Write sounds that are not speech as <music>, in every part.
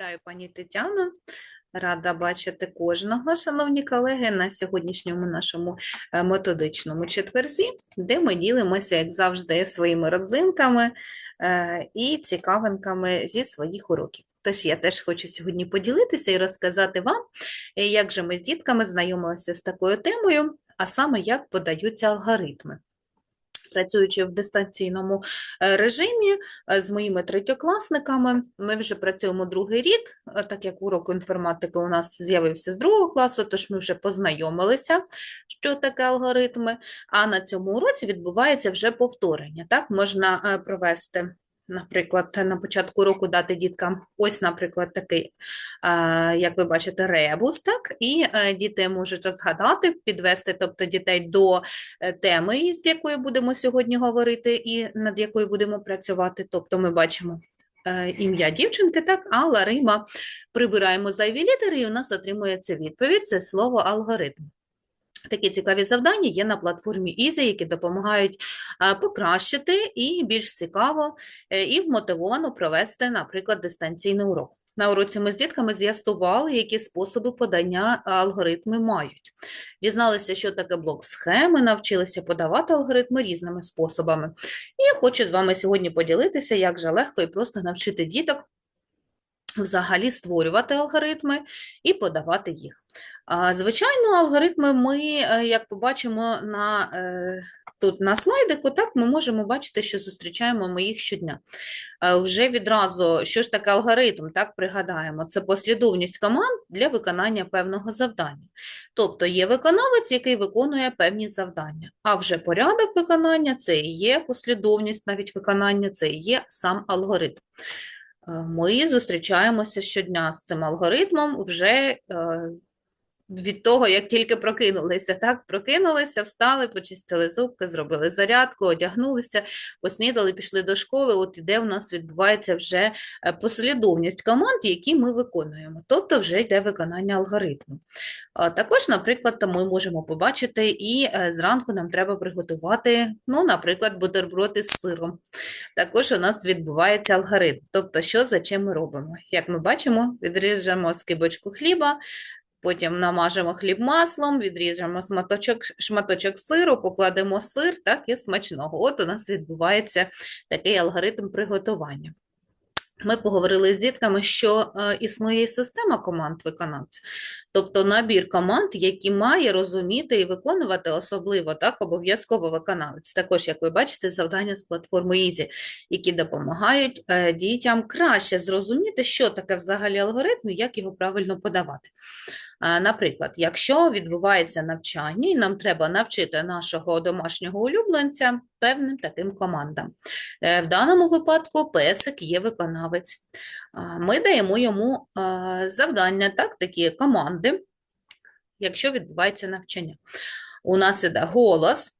Вітаю, пані Тетяно. Рада бачити кожного, шановні колеги, на сьогоднішньому нашому е, методичному четверзі, де ми ділимося, як завжди, своїми родзинками е, і цікавинками зі своїх уроків. Тож я теж хочу сьогодні поділитися і розказати вам, як же ми з дітками знайомилися з такою темою, а саме як подаються алгоритми. Працюючи в дистанційному е, режимі е, з моїми третьокласниками, ми вже працюємо другий рік, е, так як урок інформатики у нас з'явився з другого класу, тож ми вже познайомилися, що таке алгоритми, а на цьому уроці відбувається вже повторення. Так, можна провести. Наприклад, на початку року дати діткам ось, наприклад, такий, як ви бачите, ребус, так, і е, діти можуть згадати, підвести, тобто дітей до е, теми, з якою будемо сьогодні говорити, і над якою будемо працювати. Тобто ми бачимо е, ім'я дівчинки, так, а Ларима прибираємо зайві літери, і у нас отримується відповідь, це слово алгоритм. Такі цікаві завдання є на платформі Easy, які допомагають е, покращити і більш цікаво е, і вмотивовано провести, наприклад, дистанційний урок. На уроці ми з дітками з'ясували, які способи подання алгоритми мають. Дізналися, що таке блок схеми, навчилися подавати алгоритми різними способами. І хочу з вами сьогодні поділитися, як же легко і просто навчити діток взагалі створювати алгоритми і подавати їх. Звичайно, алгоритми ми, е, як побачимо на, е, тут на слайдику, так, ми можемо бачити, що зустрічаємо ми їх щодня. Е, Вже відразу, що ж таке алгоритм, так, пригадаємо, це послідовність команд для виконання певного завдання. Тобто є виконавець, який виконує певні завдання, а вже порядок виконання – це і є послідовність навіть виконання, це і є сам алгоритм. Ми зустрічаємося щодня з цим алгоритмом вже від того, як тільки прокинулися, так, прокинулися, встали, почистили зубки, зробили зарядку, одягнулися, поснідали, пішли до школи, от іде у нас відбувається вже е, послідовність команд, які ми виконуємо, тобто вже йде виконання алгоритму. Також, наприклад, ми можемо побачити і е, зранку нам треба приготувати, ну, наприклад, бутерброд із сиром. Також у нас відбувається алгоритм, тобто що за чим ми робимо. Як ми бачимо, відріжемо скибочку хліба, Потім намажемо хліб маслом, відріжемо шматочок, шматочок сиру, покладемо сир, так і смачного. От у нас відбувається такий алгоритм приготування. Ми поговорили з дітками, що е, існує система команд виконавця, тобто набір команд, які має розуміти і виконувати особливо, так, обов'язково виконавець. Також, як ви бачите, завдання з платформи Easy, які допомагають е, дітям краще зрозуміти, що таке взагалі алгоритм і як його правильно подавати. Наприклад, якщо відбувається навчання, і нам треба навчити нашого домашнього улюбленця певним таким командам. Е, В даному випадку песик є виконавець. Ми даємо йому завдання, так, такі команди, якщо відбувається навчання. У нас іде голос,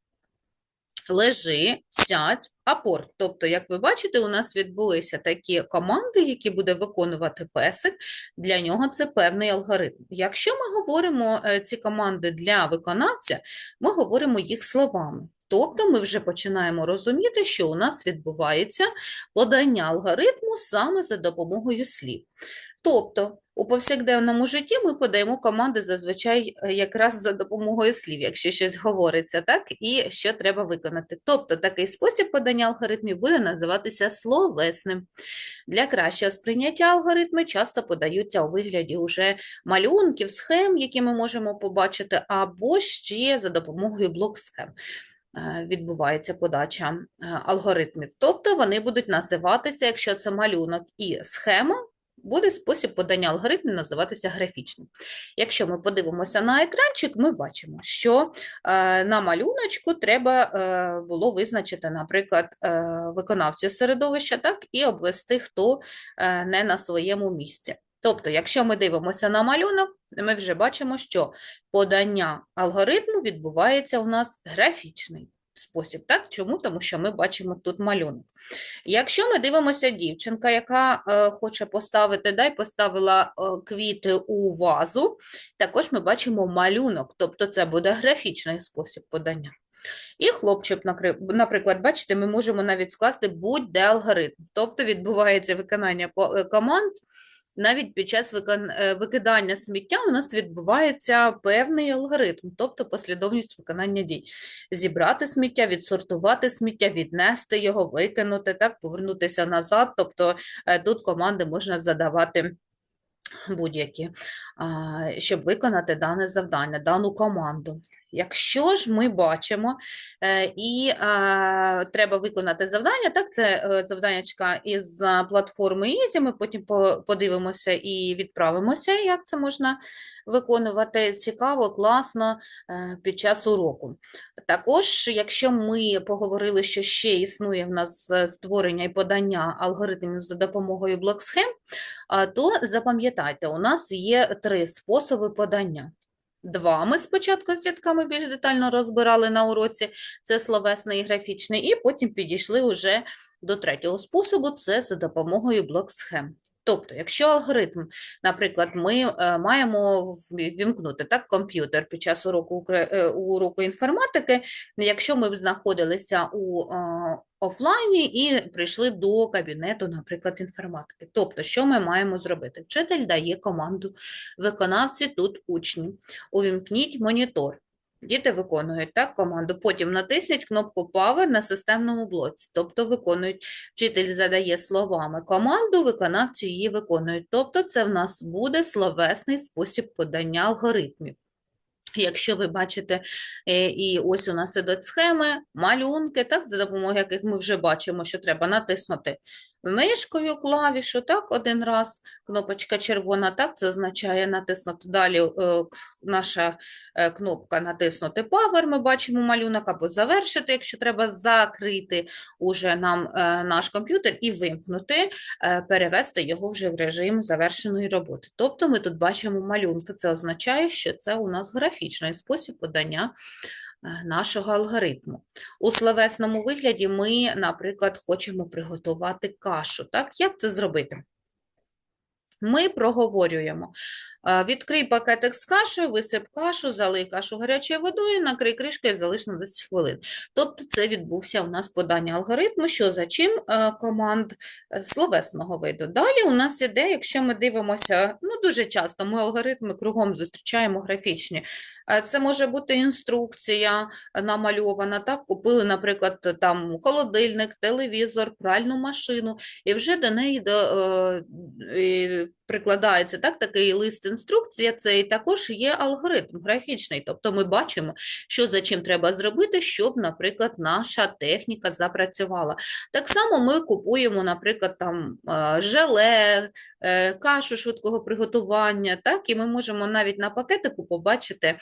лежи, сядь, апорт. Тобто, як ви бачите, у нас відбулися такі команди, які буде виконувати песик. Для нього це певний алгоритм. Якщо ми говоримо е, ці команди для виконавця, ми говоримо їх словами. Тобто ми вже починаємо розуміти, що у нас відбувається подання алгоритму саме за допомогою слів. Тобто у повсякденному житті ми подаємо команди зазвичай е, якраз за допомогою слів, якщо щось говориться, так, і що треба виконати. Тобто такий спосіб подання алгоритмів буде називатися словесним. Для кращого сприйняття алгоритми часто подаються у вигляді уже малюнків, схем, які ми можемо побачити, або ще за допомогою блок-схем е, відбувається подача е, алгоритмів. Тобто вони будуть називатися, якщо це малюнок і схема, буде спосіб подання алгоритмів називатися графічним. Якщо ми подивимося на екранчик, ми бачимо, що е, на малюночку треба е, було визначити, наприклад, е, виконавця середовища, так, і обвести, хто не на своєму місці. Тобто, якщо ми дивимося на малюнок, ми вже бачимо, що подання алгоритму відбувається у нас графічний спосіб. Так? Чому? Тому що ми бачимо тут малюнок. Якщо ми дивимося дівчинка, яка е, хоче поставити, дай поставила е, квіти у вазу, також ми бачимо малюнок, тобто це буде графічний спосіб подання. І хлопчик, наприклад, бачите, ми можемо навіть скласти будь-де алгоритм. Тобто відбувається виконання е, команд навіть під час е, викидання сміття у нас відбувається певний алгоритм, тобто послідовність виконання дій. Зібрати сміття, відсортувати сміття, віднести його, викинути, так, повернутися назад. Тобто е, тут команди можна задавати будь-які, щоб виконати дане завдання, дану команду. Якщо ж ми бачимо е, і треба виконати завдання, так, це е, завданнячка із платформи Easy, ми потім подивимося і відправимося, як це можна виконувати цікаво, класно е, під час уроку. Також, якщо ми поговорили, що ще існує в нас е, створення і подання алгоритмів за допомогою блок-схем, то запам'ятайте, у нас є три способи подання. Два ми спочатку з дітками більш детально розбирали на уроці, це словесний і графічний, і потім підійшли уже до третього способу, це за допомогою блок-схем. Тобто, якщо алгоритм, наприклад, ми е, маємо ввімкнути так, комп'ютер під час уроку, е, уроку інформатики, якщо ми б знаходилися у е, офлайні і прийшли до кабінету, наприклад, інформатики. Тобто, що ми маємо зробити? Вчитель дає команду, виконавці тут учні. Увімкніть монітор. Діти виконують так команду. Потім натисніть кнопку Power на системному блоці, тобто виконують. Вчитель задає словами команду, виконавці її виконують. Тобто це в нас буде словесний спосіб подання алгоритмів. Якщо ви бачите, е, і ось у нас ідуть схеми, малюнки, так, за допомогою яких ми вже бачимо, що треба натиснути мишкою клавішу, так, один раз, кнопочка червона, так, це означає натиснути. Далі е, наша е, кнопка натиснути Power, ми бачимо малюнок, або завершити, якщо треба закрити уже нам е, наш комп'ютер і вимкнути, перевести його вже в режим завершеної роботи. Тобто ми тут бачимо малюнки, це означає, що це у нас графічний спосіб подання нашого алгоритму. У словесному вигляді ми, наприклад, хочемо приготувати кашу. Так, як це зробити? Ми проговорюємо. Е, Відкрий пакетик з кашею, висип кашу, залий кашу гарячою водою, накрий кришкою і залиш на 10 хвилин. Тобто це відбувся у нас подання алгоритму, що за чим е, команд е, словесного виду. Далі у нас іде, якщо ми дивимося, ну дуже часто ми алгоритми кругом зустрічаємо графічні. Це може бути інструкція намальована, так, купили, наприклад, там холодильник, телевізор, пральну машину, і вже до неї до, е, прикладається так, такий лист інструкція, це і також є алгоритм графічний, тобто ми бачимо, що за чим треба зробити, щоб, наприклад, наша техніка запрацювала. Так само ми купуємо, наприклад, там е, желе, е, кашу швидкого приготування, так, і ми можемо навіть на пакетику побачити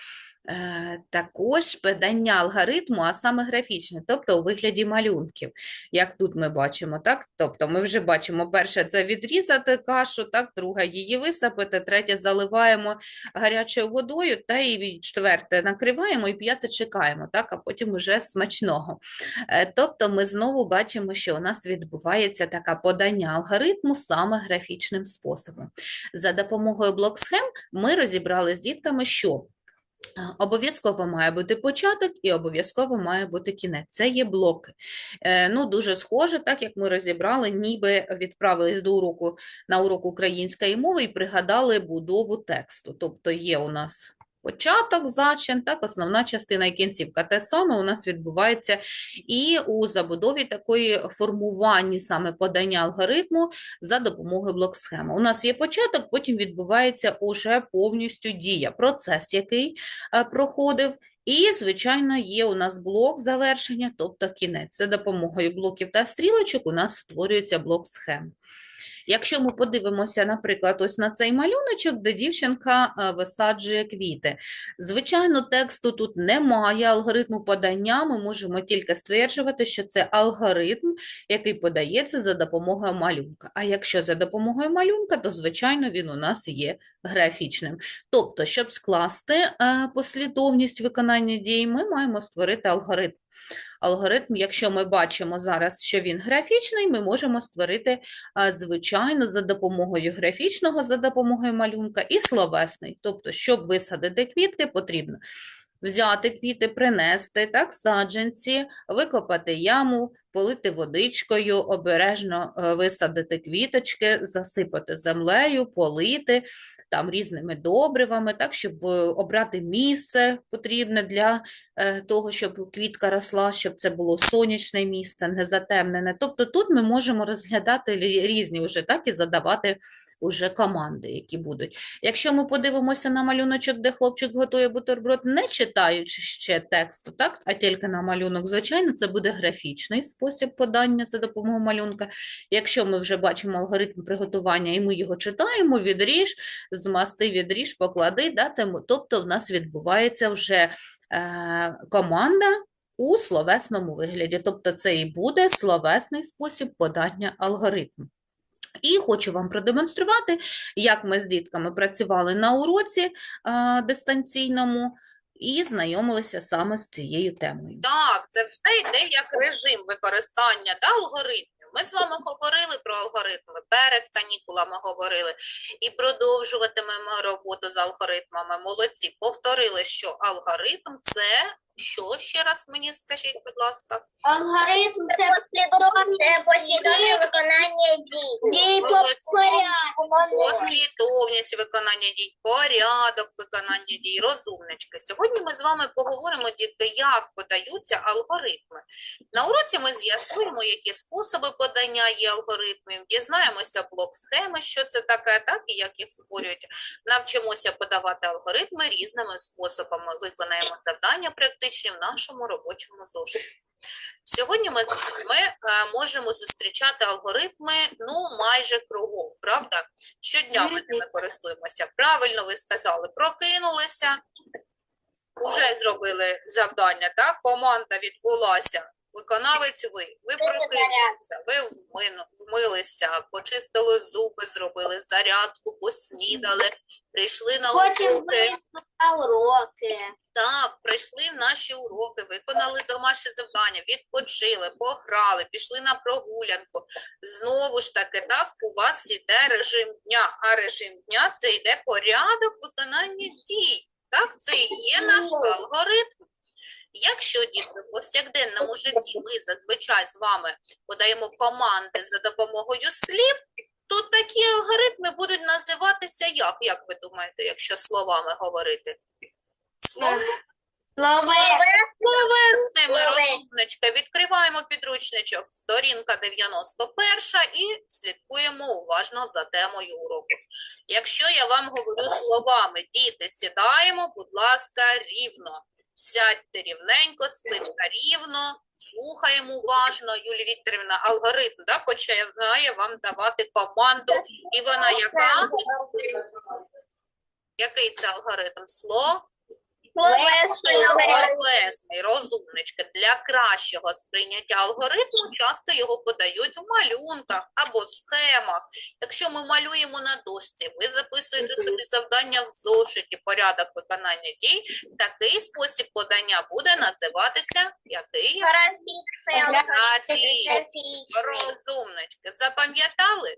також подання алгоритму, а саме графічне, тобто у вигляді малюнків, як тут ми бачимо, так? Тобто ми вже бачимо, перше це відрізати кашу, так, друге її висипати, третє заливаємо гарячою водою, та і четверте накриваємо, і п'яте чекаємо, так, а потім уже смачного. Е, Тобто ми знову бачимо, що у нас відбувається така подання алгоритму саме графічним способом. За допомогою блок-схем ми розібрали з дітками, що е, Обов'язково має бути початок і обов'язково має бути кінець. Це є блоки. Е, Ну, дуже схоже, так як ми розібрали, ніби відправились до уроку на урок української мови і пригадали будову тексту. Тобто є у нас початок, зачин, так, основна частина і кінцівка. Те саме у нас відбувається і у забудові такої формуванні саме подання алгоритму за допомогою блок-схеми. У нас є початок, потім відбувається уже повністю дія, процес, який е, проходив. І, звичайно, є у нас блок завершення, тобто кінець. За допомогою блоків та стрілочок у нас створюється блок схем. Якщо ми подивимося, наприклад, ось на цей малюночок, де дівчинка е, висаджує квіти. Звичайно, тексту тут немає, алгоритму подання, ми можемо тільки стверджувати, що це алгоритм, який подається за допомогою малюнка. А якщо за допомогою малюнка, то, звичайно, він у нас є графічним. Тобто, щоб скласти е, послідовність виконання дій, ми маємо створити алгоритм. Алгоритм, якщо ми бачимо зараз, що він графічний, ми можемо створити, звичайно, за допомогою графічного, за допомогою малюнка і словесний. Тобто, щоб висадити квітки, потрібно взяти квіти, принести, так, саджанці, викопати яму, полити водичкою, обережно е, висадити квіточки, засипати землею, полити там різними добривами, так, щоб е, обрати місце потрібне для е, того, щоб квітка росла, щоб це було сонячне місце, не затемнене. Тобто тут ми можемо розглядати різні вже так і задавати уже команди, які будуть. Якщо ми подивимося на малюночок, де хлопчик готує бутерброд, не читаючи ще тексту, так, а тільки на малюнок, звичайно, це буде графічний спосіб подання за допомогою малюнка. Якщо ми вже бачимо алгоритм приготування і ми його читаємо, відріж, змасти, відріж, поклади, да, тобто в нас відбувається вже е, команда у словесному вигляді. Тобто це і буде словесний спосіб подання алгоритму. І хочу вам продемонструвати, як ми з дітками працювали на уроці а, дистанційному і знайомилися саме з цією темою. Так, це все йде як режим використання та алгоритмів. Ми з вами говорили про алгоритми, перед канікулами говорили і продовжуватимемо роботу з алгоритмами. Молодці, повторили, що алгоритм це що ще раз мені скажіть, будь ласка. Алгоритм це послідовне послідовне виконання дій. Дій по порядку. Послідовність виконання дій, порядок виконання дій, розумнички. Сьогодні ми з вами поговоримо, дітки, як подаються алгоритми. На уроці ми з'ясуємо, які способи подання є алгоритмів, дізнаємося блок схеми, що це таке, так і як їх створюють. Навчимося подавати алгоритми різними способами. Виконаємо завдання практичні в нашому робочому зошиті. Сьогодні ми ми е, можемо зустрічати алгоритми ну майже кругом, правда? Щодня ми ними користуємося. Правильно ви сказали, прокинулися, вже зробили завдання, так? Команда відбулася. Виконавець ви, ви прокинулися, ви вмилися, почистили зуби, зробили зарядку, поснідали, прийшли на Потім уроки. на уроки. Так, пройшли наші уроки, виконали домашнє завдання, відпочили, пограли, пішли на прогулянку. Знову ж таки, так, у вас йде режим дня, а режим дня це йде порядок виконання дій. Так, це і є наш алгоритм. Якщо діти в повсякденному житті ми зазвичай з вами подаємо команди за допомогою слів, то такі алгоритми будуть називатися як? Як ви думаєте, якщо словами говорити? Слово Словесними, Словес. розумничка. Відкриваємо підручничок, сторінка 91 і слідкуємо уважно за темою уроку. Якщо я вам говорю словами, діти, сідаємо, будь ласка, рівно. Сядьте рівненько, спинка рівно, слухаємо уважно. Юлія Вікторівна, алгоритм да, починає вам давати команду. І вона яка? Який це алгоритм? Слово? Словесний, розумнички. Для кращого сприйняття алгоритму часто його подають у малюнках або схемах. Якщо ми малюємо на дошці, ви записуєте собі завдання в зошиті, порядок виконання дій, такий спосіб подання буде називатися який? Розумнички. Запам'ятали?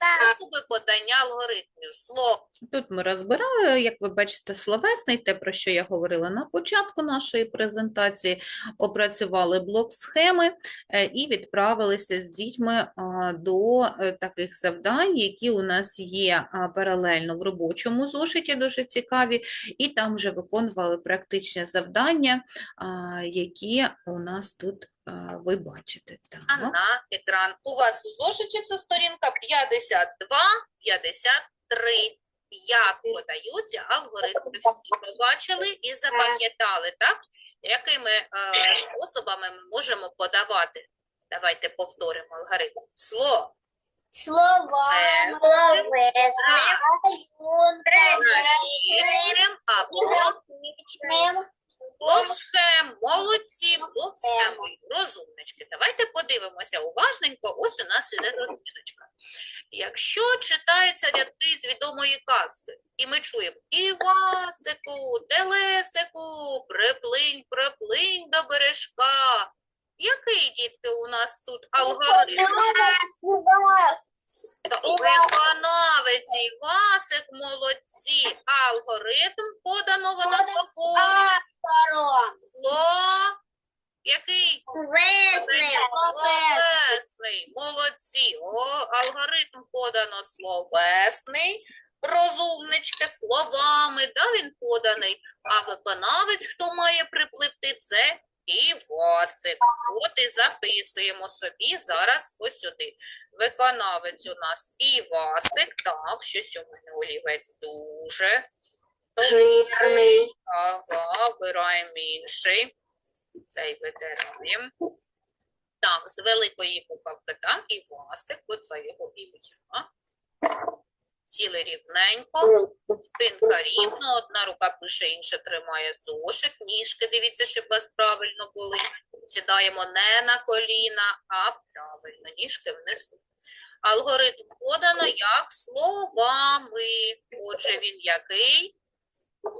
Так. Способи подання алгоритмів. Слово. Тут ми розбирали, як ви бачите, словесний, те, про що я говорила на початку нашої презентації, опрацювали блок схеми е, і відправилися з дітьми до е, таких завдань, які у нас є паралельно в робочому зошиті, дуже цікаві, і там вже виконували практичні завдання, які у нас тут ви бачите. Так. на екран. У вас у зошиті це сторінка 52, 53. Як подаються алгоритми? Всі побачили і запам'ятали, так? Якими е, способами ми можемо подавати? Давайте повторимо алгоритм. Слово, Словами, словесним, або блок. Молодці, блок схемою. Розумнички. Давайте подивимося уважненько. Ось у нас іде розміночка. Якщо читаються рядки з відомої казки, і ми чуємо Івасику, Телесику, приплинь, приплинь до бережка. Який, дітки, у нас тут алгоритм? Виконавець Івасик, молодці. Алгоритм подано вона по формі. Який? Весни. Словесний. Молодці. О, алгоритм подано словесний. Розумнички словами, да, він поданий. А виконавець, хто має припливти, це Івасик. От і записуємо собі зараз ось сюди. Виконавець у нас Івасик. Так, щось у мене олівець дуже. Жирний. Ага, обираємо інший. Цей витираємо. Так, з великої буковки, так, Івасик, оце його ім'я. Сіли рівненько, спинка рівно, одна рука пише, інша тримає зошит, ніжки, дивіться, щоб у вас правильно були. Сідаємо не на коліна, а правильно, ніжки внизу. Алгоритм подано як словами. Отже, він який?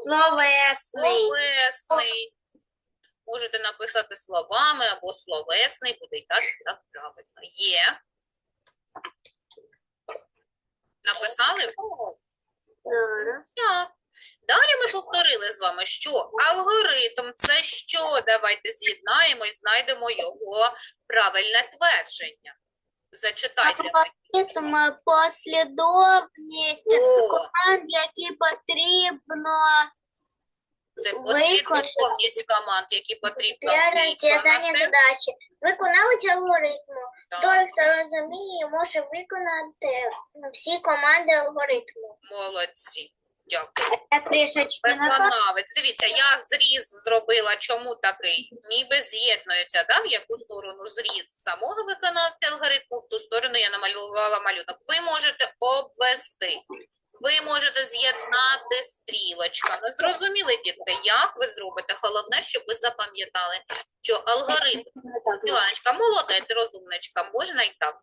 Словесний. Словесний. Можете написати словами або словесний, буде і так, і так правильно. Є. Написали? Так. Далі ми повторили з вами, що алгоритм це що? Давайте з'єднаємо і знайдемо його правильне твердження. Зачитайте. Алгоритм послідовність команд, які потрібно це виконати. послідовність команд, які потрібно для розв'язання задачі. Виконавець алгоритму. Так, Той, хто розуміє, може виконати всі команди алгоритму. молодці. Дякую. Виконавець. Дивіться, я зріз зробила. Чому такий? Ніби з'єднується, да? в яку сторону зріз самого виконавця алгоритму, в ту сторону я намалювала малюнок. Ви можете обвести. Ви можете з'єднати стрілочками. Зрозуміли, дітки, як ви зробите? Головне, щоб ви запам'ятали, що алгоритм Міланочка, молодець, розумничка, можна і так.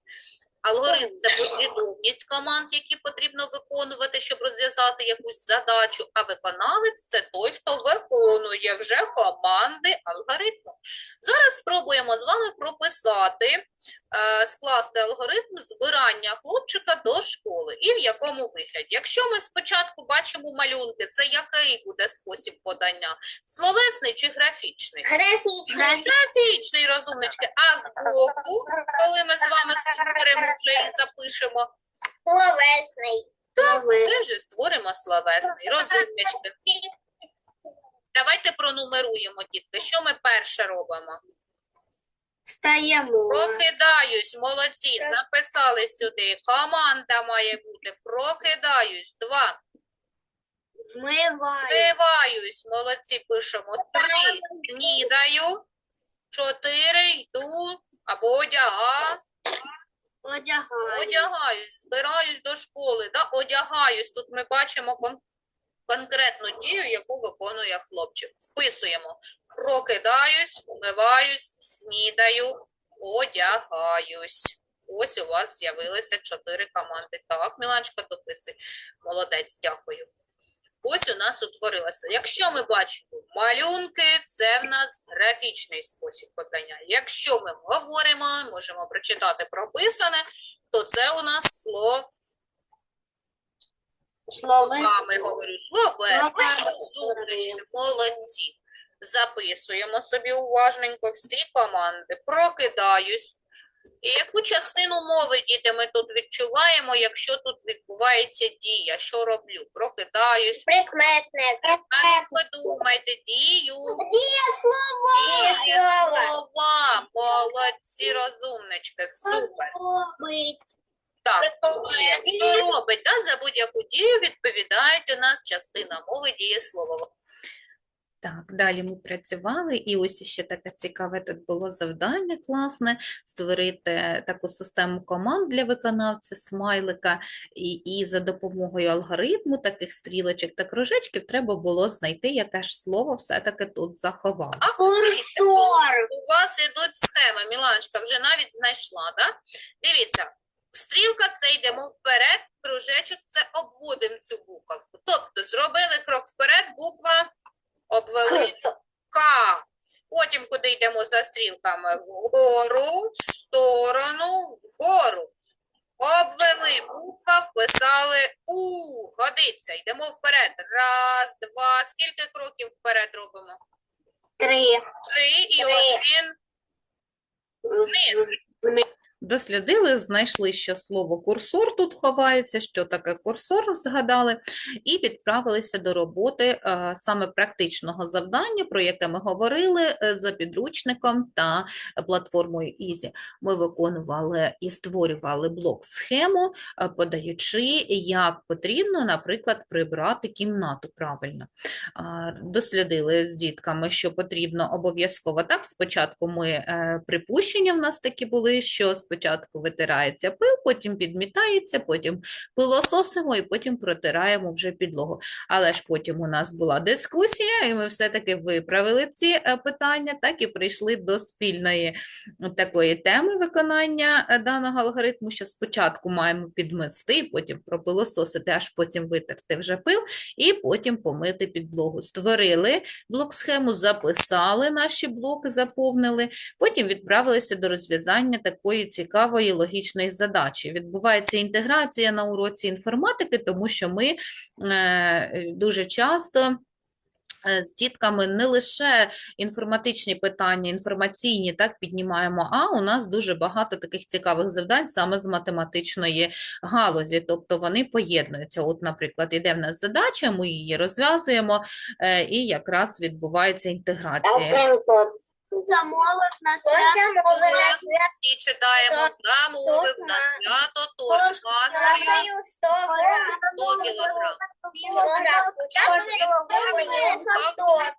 Алгоритм це послідовність команд, які потрібно виконувати, щоб розв'язати якусь задачу, а виконавець це той, хто виконує вже команди алгоритму. Зараз спробуємо з вами прописати, скласти алгоритм збирання хлопчика до школи і в якому вигляді. Якщо ми спочатку бачимо малюнки, це який буде спосіб подання? Словесний чи графічний? Графічний. Графічний розумнички. А збоку, коли ми з вами створимо вже і запишемо, Словесний. це вже створимо словесний. Розумнички. Давайте пронумеруємо, дітки. Що ми перше робимо? Встаємо. Прокидаюсь, молодці, записали сюди. Команда має бути. Прокидаюсь. Два. Вмиваю. Вмиваюсь, молодці, пишемо. Три. Снідаю. Чотири. Йду або. Одягаю. Одягаюсь, збираюсь до школи, да? одягаюсь. Тут ми бачимо кон- конкретну дію, яку виконує хлопчик. Вписуємо. Прокидаюсь, вмиваюсь, снідаю, одягаюсь. Ось у вас з'явилися чотири команди. Так, Міланчка, дописуй. Молодець, дякую. Ось у нас утворилося. Якщо ми бачимо малюнки, це в нас графічний спосіб подання. Якщо ми говоримо, можемо прочитати прописане, то це у нас слово, Словесний. говорю, словесне, Словесне. молодці. Записуємо собі уважненько всі команди. Прокидаюсь. І яку частину мови, діти, ми тут відчуваємо, якщо тут відбувається дія? Що роблю? Прокидаюсь. Прикметник. А ну подумайте, дію. Дієслово. Дієслова. Молодці, розумнички, супер. Так. Що робить? Да? За будь-яку дію відповідають у нас частина мови дієслова. Так, далі ми працювали, і ось ще таке цікаве тут було завдання класне створити таку систему команд для виконавця смайлика, і, і за допомогою алгоритму таких стрілочок та кружечків треба було знайти, яке ж слово все-таки тут заховалося. А Курсор. у вас ідуть схеми, Міланочка вже навіть знайшла, да? Дивіться, стрілка це йдемо вперед, кружечок це обводимо цю буковку. Тобто зробили крок вперед, буква обвели К. Потім куди йдемо за стрілками? Вгору, в сторону, вгору. Обвели буква, вписали У. Годиться, йдемо вперед. Раз, два. Скільки кроків вперед робимо? Три. Три і Три. один вниз. Дослідили, знайшли, що слово курсор тут ховається, що таке курсор, згадали, і відправилися до роботи е, саме практичного завдання, про яке ми говорили е, за підручником та платформою Easy. Ми виконували і створювали блок-схему, е, подаючи, як потрібно, наприклад, прибрати кімнату правильно. Дослідили з дітками, що потрібно обов'язково так. Спочатку ми припущення в нас такі були, що спочатку витирається пил, потім підмітається, потім пилососимо і потім протираємо вже підлогу. Але ж потім у нас була дискусія, і ми все-таки виправили ці е, питання, так і прийшли до спільної такої теми виконання е, даного алгоритму, що спочатку маємо підмести, потім пропилососити, аж потім витерти вже пил, і потім помити підлогу. Створили блок-схему, записали наші блоки, заповнили, потім відправилися до розв'язання такої цікавої логічної задачі. Відбувається інтеграція на уроці інформатики, тому що ми е, дуже часто е, з дітками не лише інформатичні питання, інформаційні так піднімаємо, а у нас дуже багато таких цікавих завдань саме з математичної галузі, тобто вони поєднуються. От, наприклад, іде в нас задача, ми її розв'язуємо, е, і якраз відбувається інтеграція. Замовив на свято. Всі читаємо замовив на свято торт масою 100 кілограм.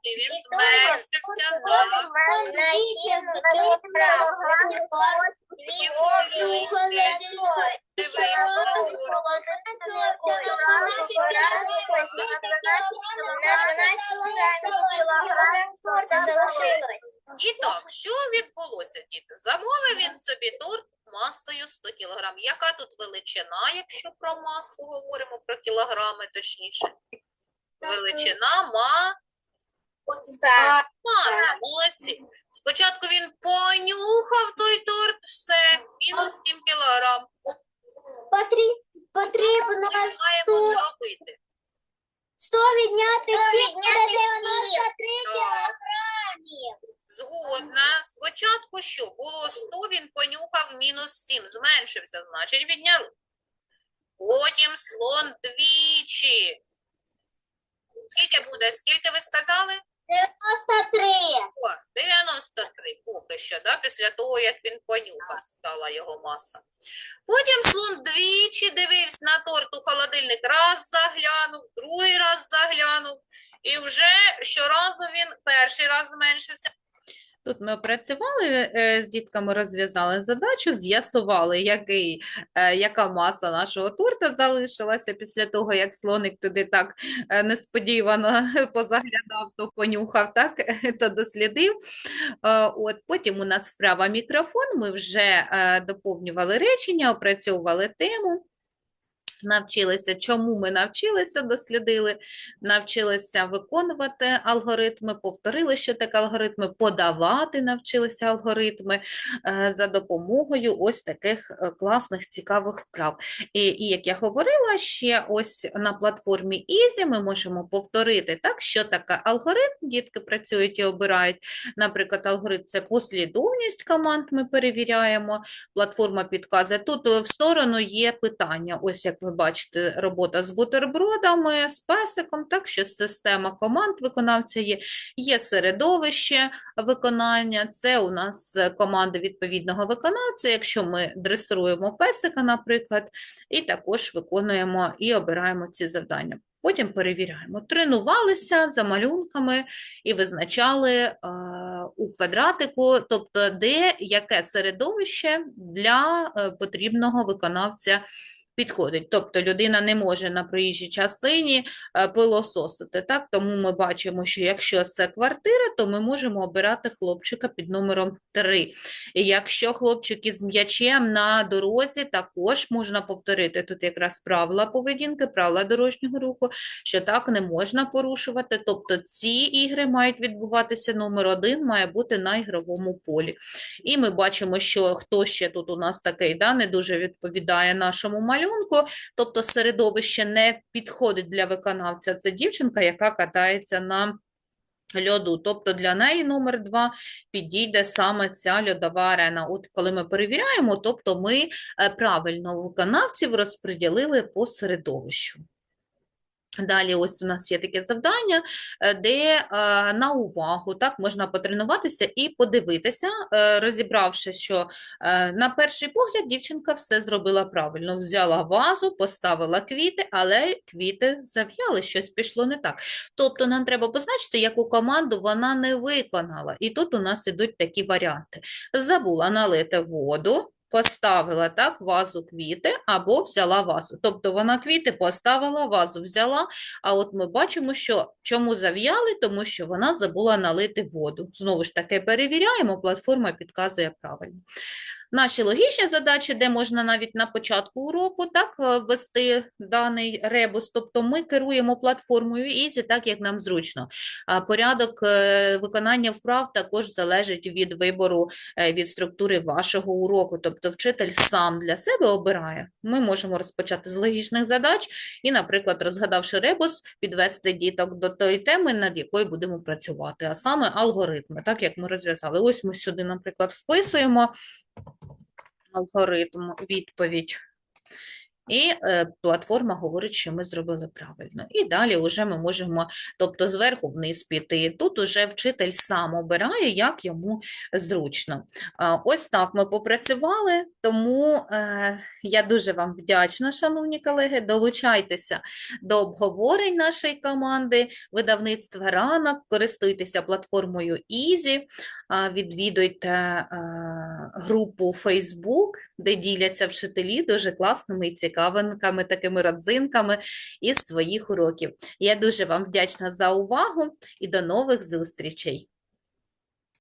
І він зменшився на І так, що відбулося, діти? Замовив він собі торт масою 100 кг. Яка тут величина, якщо про масу говоримо, про кілограми точніше? Величина ма... маса, молодці. Спочатку він понюхав той торт, все, мінус 7 кілограм. Потрібно Що ми маємо зробити? 100 відняти 7 буде 93 Так. кілограмів. Згодна. Спочатку що? Було 100, він понюхав мінус 7. Зменшився, значить відняли. Потім слон двічі. Скільки буде? Скільки ви сказали? 93. О, 93 поки що, да? після того, як він понюхав, стала його маса. Потім слон двічі дивився на торт у холодильник, раз заглянув, другий раз заглянув, і вже щоразу він перший раз зменшився. Тут ми опрацювали е, з дітками, розв'язали задачу, з'ясували, е, яка маса нашого торта залишилася після того, як слоник туди так е, несподівано <laughs> позаглядав, то понюхав, так, <laughs> то дослідив. От, потім у нас вправа мікрофон, ми вже доповнювали речення, опрацьовували тему. Навчилися, чому ми навчилися, дослідили, навчилися виконувати алгоритми, повторили, що таке алгоритми, подавати навчилися алгоритми е, за допомогою ось таких е, класних, цікавих вправ. І, і як я говорила, ще ось на платформі Easy ми можемо повторити, так, що таке алгоритм, дітки працюють і обирають. Наприклад, алгоритм – це послідовність команд, ми перевіряємо, платформа підказує. Тут е, в сторону є питання, ось як ви бачите, робота з бутербродами, з песиком, так що система команд виконавця є, є середовище виконання, це у нас команди відповідного виконавця, якщо ми дресируємо песика, наприклад, і також виконуємо і обираємо ці завдання. Потім перевіряємо. Тренувалися за малюнками і визначали е, у квадратику, тобто де яке середовище для е, потрібного виконавця підходить. Тобто людина не може на проїжджій частині е, пилососити. Так? Тому ми бачимо, що якщо це квартира, то ми можемо обирати хлопчика під номером 3. І якщо хлопчик із м'ячем на дорозі, також можна повторити тут якраз правила поведінки, правила дорожнього руху, що так не можна порушувати. Тобто ці ігри мають відбуватися, номер один має бути на ігровому полі. І ми бачимо, що хто ще тут у нас такий, да, не дуже відповідає нашому малюнку, тобто середовище не підходить для виконавця. Це дівчинка, яка катається на льоду. Тобто для неї номер два підійде саме ця льодова арена. От коли ми перевіряємо, тобто ми е, правильно виконавців розподілили по середовищу. Далі ось у нас є таке завдання, е, де е, на увагу так, можна потренуватися і подивитися, е, розібравши, що на перший погляд дівчинка все зробила правильно. Взяла вазу, поставила квіти, але квіти зав'яли, щось пішло не так. Тобто нам треба позначити, яку команду вона не виконала. І тут у нас ідуть такі варіанти. Забула налити воду, поставила так вазу квіти або взяла вазу. Тобто вона квіти поставила, вазу взяла, а от ми бачимо, що чому зав'яли, тому що вона забула налити воду. Знову ж таки перевіряємо, платформа підказує правильно. Наші логічні задачі, де можна навіть на початку уроку так е, ввести даний ребус, тобто ми керуємо платформою Easy так, як нам зручно. А порядок е, виконання вправ також залежить від вибору, е, від структури вашого уроку, тобто вчитель сам для себе обирає. Ми можемо розпочати з логічних задач і, наприклад, розгадавши ребус, підвести діток до тої теми, над якою будемо працювати, а саме алгоритми, так як ми розв'язали. Ось ми сюди, наприклад, вписуємо алгоритм відповідь. І е, платформа говорить, що ми зробили правильно. І далі вже ми можемо, тобто зверху вниз піти. Тут уже вчитель сам обирає, як йому зручно. Ось так ми попрацювали, тому е, я дуже вам вдячна, шановні колеги. Долучайтеся до обговорень нашої команди, видавництва ранок, користуйтеся платформою а, відвідуйте е, групу Facebook, де діляться вчителі дуже класними і цікавинками, такими родзинками із своїх уроків. Я дуже вам вдячна за увагу і до нових зустрічей!